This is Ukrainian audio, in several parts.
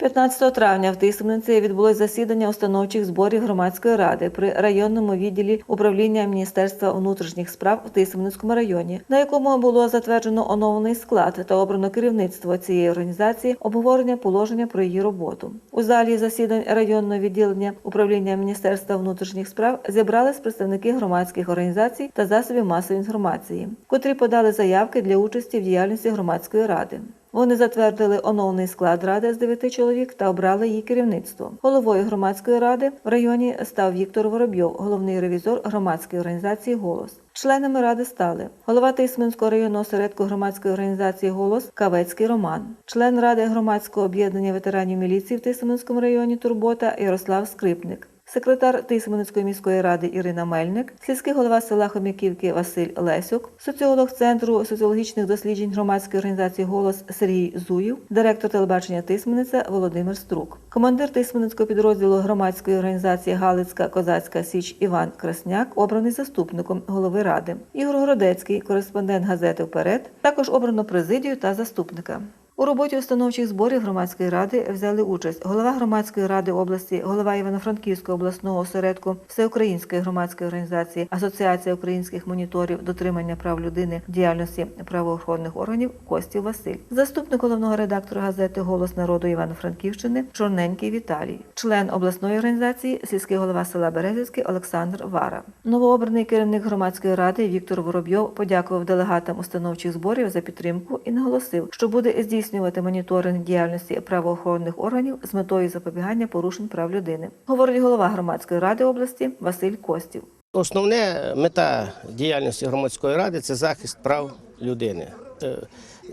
15 травня в Тисменці відбулось засідання установчих зборів громадської ради при районному відділі управління Міністерства внутрішніх справ в Тисменському районі, на якому було затверджено оновлений склад та обрано керівництво цієї організації, обговорення положення про її роботу. У залі засідань районного відділення управління Міністерства внутрішніх справ зібрались представники громадських організацій та засобів масової інформації, котрі подали заявки для участі в діяльності громадської ради. Вони затвердили оновлений склад ради з дев'яти чоловік та обрали її керівництво. Головою громадської ради в районі став Віктор Воробйов, головний ревізор громадської організації Голос. Членами ради стали голова Тисменського районного осередку громадської організації Голос Кавецький Роман, член ради громадського об'єднання ветеранів міліції в Тисменському районі Турбота Ярослав Скрипник. Секретар Тисменської міської ради Ірина Мельник, сільський голова села Хомяківки Василь Лесюк, соціолог Центру соціологічних досліджень громадської організації Голос Сергій Зуїв, директор телебачення Тисмениця Володимир Струк, командир Тисменецького підрозділу громадської організації Галицька Козацька Січ Іван Красняк, обраний заступником голови ради. Ігор Городецький, кореспондент газети Вперед, також обрано президію та заступника. У роботі установчих зборів громадської ради взяли участь голова громадської ради області, голова Івано-Франківського обласного осередку Всеукраїнської громадської організації Асоціація українських моніторів дотримання прав людини діяльності правоохоронних органів Костів Василь, заступник головного редактора газети Голос народу Івано-Франківщини Чорненький Віталій, член обласної організації, сільський голова села Березівський Олександр Вара. Новообраний керівник громадської ради Віктор Воробйов подякував делегатам установчих зборів за підтримку і наголосив, що буде здійснювати моніторинг діяльності правоохоронних органів з метою запобігання порушень прав людини. Говорить голова громадської ради області Василь Костів. Основна мета діяльності громадської ради це захист прав людини. Е,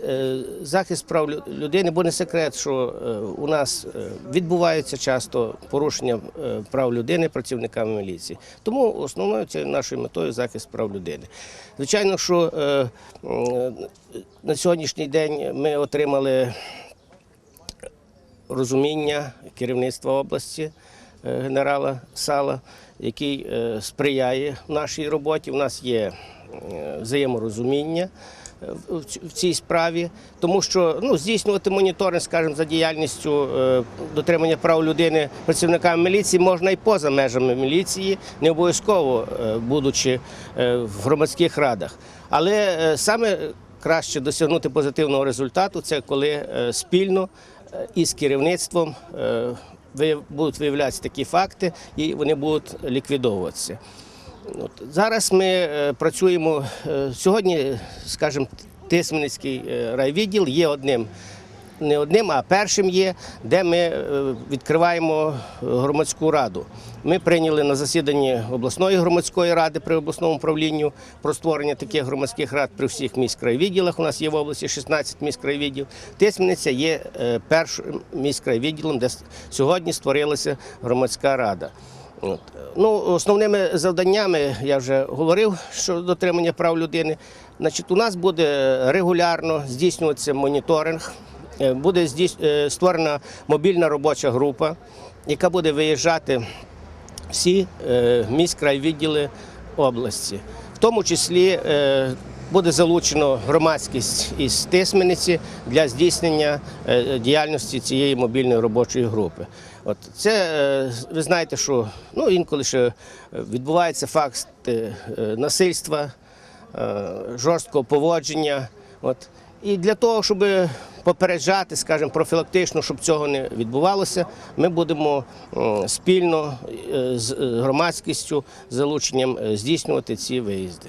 е, Захист прав людини, бо не секрет, що е, у нас відбуваються часто порушення прав людини працівниками міліції. Тому основною нашою метою захист прав людини. Звичайно, що на сьогоднішній день ми отримали розуміння керівництва області генерала Сала, який сприяє нашій роботі. У нас є взаєморозуміння е, в цій справі, тому що ну, здійснювати моніторинг, скажімо, за діяльністю е, дотримання прав людини працівниками міліції можна і поза межами міліції, не обов'язково е, будучи е, в громадських радах. Але е, саме краще досягнути позитивного результату це коли е, спільно е, із керівництвом е, будуть виявлятися такі факти і вони будуть ліквідовуватися. От зараз ми е, працюємо е, сьогодні, скажімо, Тисменницький е, райвідділ є одним. Не одним, а першим є, де ми відкриваємо громадську раду. Ми прийняли на засіданні обласної громадської ради при обласному управлінню про створення таких громадських рад при всіх міськрайвідділах. У нас є в області 16 міськрайвідділ. Тисменниця є першим міськрайвідділом, де сьогодні створилася громадська рада. От. Ну, основними завданнями я вже говорив щодо дотримання прав людини. Значить, у нас буде регулярно здійснюватися моніторинг, Е, буде е, створена мобільна робоча група, яка буде виїжджати всі е, міськрайвідділи області. В тому числі буде залучено громадськість із Тисмениці для здійснення е, діяльності цієї мобільної робочої групи. От це е, ви знаєте, що ну, інколи ще відбувається факт е, е, насильства, е, жорсткого поводження. От. І для того, щоб попереджати, скажімо, профілактично, щоб цього не відбувалося, ми будемо спільно е, з е, громадськістю, залученням е, здійснювати ці виїзди.